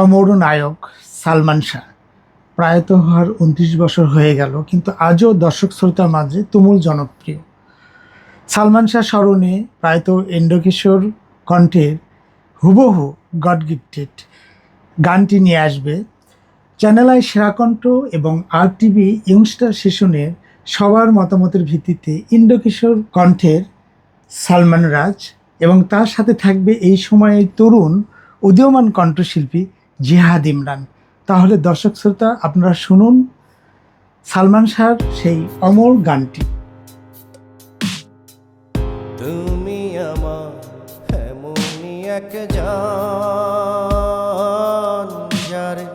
অমর নায়ক সালমান শাহ। প্রায়ত হওয়ার উনত্রিশ বছর হয়ে গেল, কিন্তু আজও দর্শক শ্রোতার মাঝে তুমুল জনপ্রিয়। সালমান শাহ স্মরণে প্রায়ত এন্ডোকিশোর কণ্ঠের হুবহু গড গিফটেড গানটি নিয়ে আসবে। চ্যানেল আই সেরাকণ্ঠ এবং আর টিভি ইয়ংস্টার সেশনের সবার মতামতের ভিত্তিতে ইন্দ্রকিশোর কণ্ঠের সালমান রাজ এবং তার সাথে থাকবে এই সময়ের তরুণ উদীয়মান কণ্ঠশিল্পী জিহাদ ইমরান। তাহলে দর্শক শ্রোতা, আপনারা শুনুন সালমান শাহর সেই অমর গানটি। তুমি আমার এমনই এক জান, যারে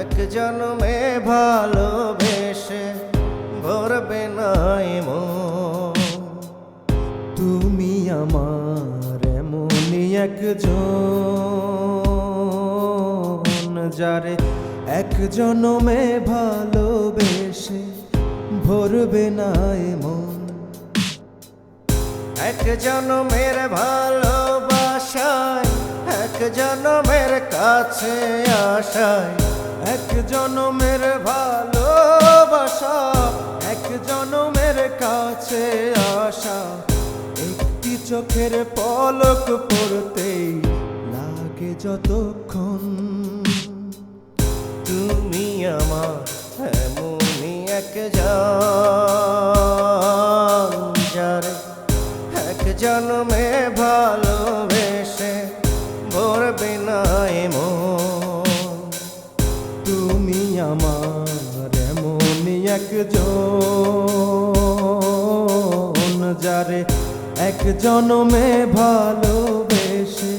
এক জন্মে ভালোবেসে ভরবে নাই তুমি আমার এমনই এক জন যারে এক জন্মে ভালোবেসে ভরবে নাই মন এক জনমের ভালোবাসায়, এক জনমের কাছে আশায়, এক জনমের ভালোবাসা এক জনমের কাছে আশা। একটি চোখের পলক পড়তেই লাগে যতক্ষণ তুমি আমার, এমনই এক যারে। এক জন্মে ভালোবেসে ভরবে নাই মন তুমি আমার, এমনই এক যারে। এক জন্মে ভালোবেসে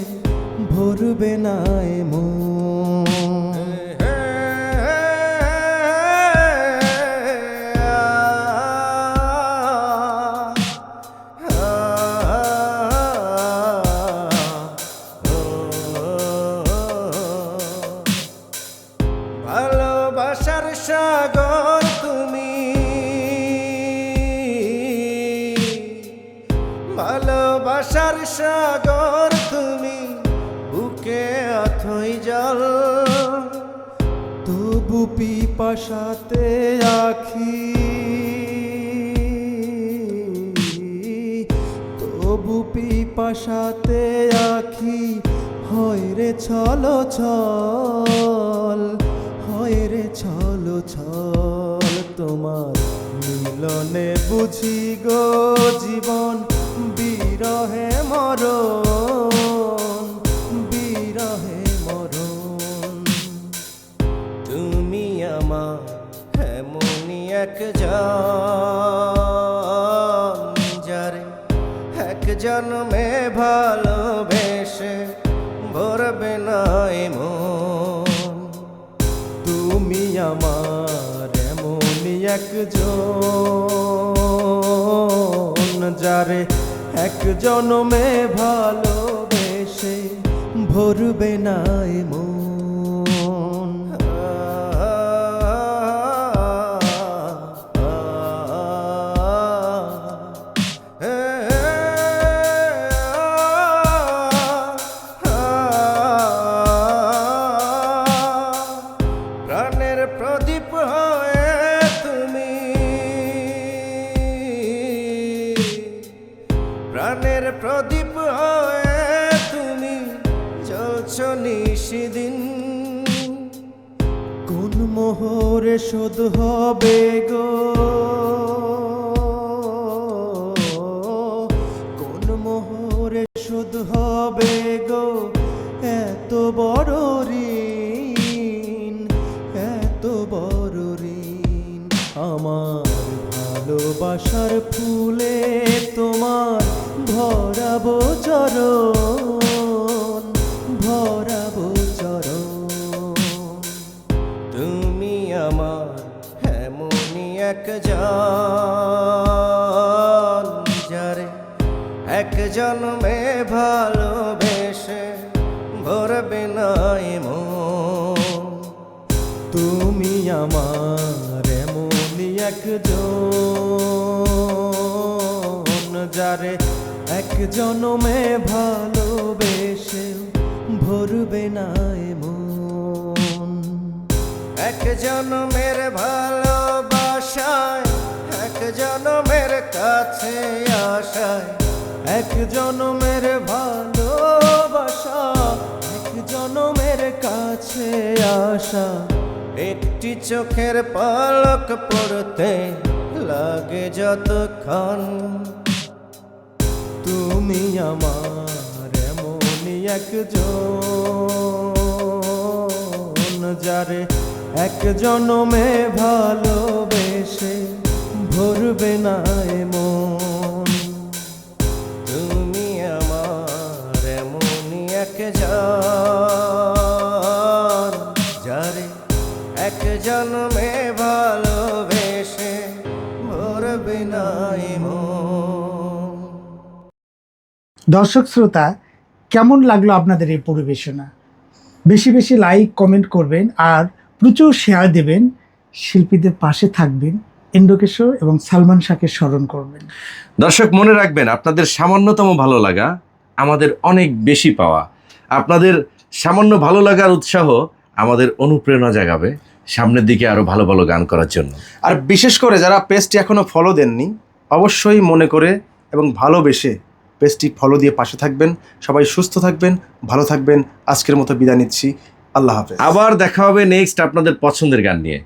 ভরবে নাই মন ভালোবাসার সাগর তুমি। ভালোবাসার সাগর তুমি, বুকে অথই জল। তবু পিপাসাতে আখি তবু পিপাসাতে আখি হয় রে ছলো ছল হয় রে ছলো ছল তোমার মিলনে বুঝি গো জীবন, বিরহে মরণ বিরহে মরণ। তুমি আমার এমনই এক যারে এক জন্মে ভালোবেসে তুমি আমার এমনই একজন যারে এক জনমে ভালোবেসে ভরবে না মন। প্রাণের প্রদীপ হয়ে তুমি চলছ নিশিদিন। কোন মোহরে শোধ হবে গো? কোন মোহরে শোধ হবে গো? এত বড় ঋণ, এত বড় ঋণ। আমার ভালোবাসার ফুলে ভরাবো চরণ ভরাবো চরণ। তুমি আমার এমনই এক জান, যারে এক জন্মে ভালোবেসে ভরবে নাই মন। তুমি আমার এমনই এক যারে এক জনমে ভালোবেসে ভরবে না মন এক জনমের ভালোবাসায়, এক জনমের কাছে আশায়, এক জনমের ভালোবাসা, এক জনমের কাছে আশা। একটি চোখের পালক পড়তে লাগে যতক্ষণ তুমি আমার এমনই একজন যারে এক জনমে ভালোবেসে ভরবে না এমন। তুমি আমার এমনই একজন দর্শক শ্রোতা, কেমন লাগল আপনাদের এই পরিবেশনা? বেশি বেশি লাইক কমেন্ট করবেন আর প্রচুর শেয়ার দেবেন। শিল্পীদের পাশে থাকবেন ইন্দ্রকেশর এবং সালমান শাহকে স্মরণ করবেন। দর্শক, মনে রাখবেন, আপনাদের সামান্যতম ভালো লাগা আমাদের অনেক বেশি পাওয়া। আপনাদের সামান্য ভালো লাগার উৎসাহ আমাদের অনুপ্রেরণা জাগাবে সামনের দিকে আরও ভালো ভালো গান করার জন্য। আর বিশেষ করে যারা পেজটি এখনও ফলো দেননি, অবশ্যই মনে করে এবং ভালোবেসে পেজটি ফলো দিয়ে পাশে থাকবেন। সবাই সুস্থ থাকবেন, ভালো থাকবেন। আজকের মতো বিদায় নিচ্ছি। আল্লাহ হাফেজ। আবার দেখা হবে নেক্সট আপনাদের পছন্দের গান নিয়ে।